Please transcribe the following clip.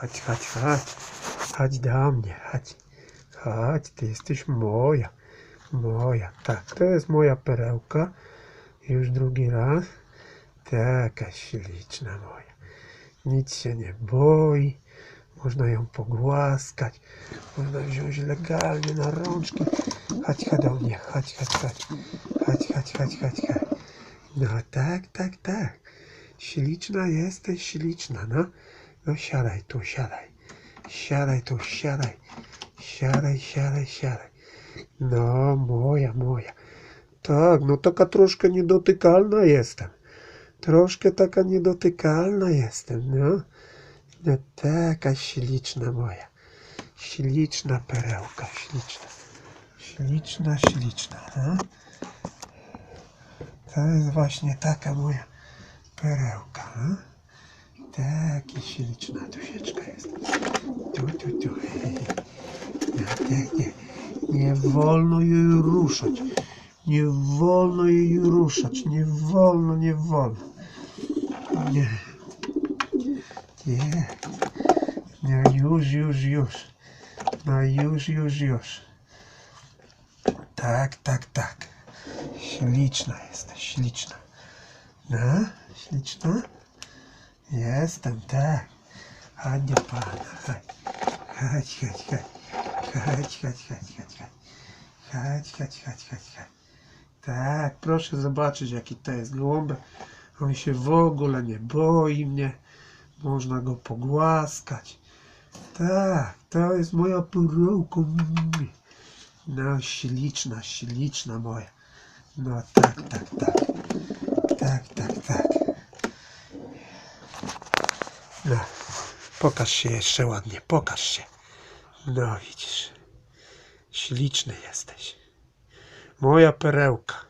Chodź, chodź, chodź. Chodź do mnie, chodź. Chodź, ty jesteś moja. Moja, tak, to jest moja perełka. Już drugi raz. Taka śliczna moja. Nic się nie boi. Można ją pogłaskać. Można wziąć legalnie na rączki. Chodź, chodź do mnie, chodź, chodź, chodź. Chodź, chodź, chodź, chodź, chodź. No tak, tak, tak. Śliczna jesteś, śliczna, no. No siadaj tu, siadaj. Siadaj tu, siadaj. Siadaj, siadaj, siadaj. No, moja, moja. Tak, no taka troszkę niedotykalna jestem. Troszkę taka niedotykalna jestem, no. No taka śliczna moja. Śliczna perełka, śliczna. Śliczna, śliczna, no. To jest właśnie taka moja perełka, no. Taka śliczna dusieczka jest. Tu, tu, tu. No, nie, nie, nie wolno jej ruszać. Nie wolno jej ruszać. Nie wolno, nie wolno. Nie. Nie. No już, już, już. No już, już, już. Tak, tak, tak. Śliczna jesteś, śliczna. No, śliczna? Jestem, tak. Chodź do pana, chodź. Chodź, chodź, chodź. Chodź, chodź, chodź, chodź, chodź. Chodź, chodź. Tak, proszę zobaczyć jaki to jest gołąbek. On się w ogóle nie boi mnie. Można go pogłaskać. Tak, to jest moja perełka. No, śliczna, śliczna moja. No tak, tak, tak. Tak, tak, tak. No, pokaż się jeszcze ładnie, pokaż się. No widzisz, śliczny jesteś. Moja perełka.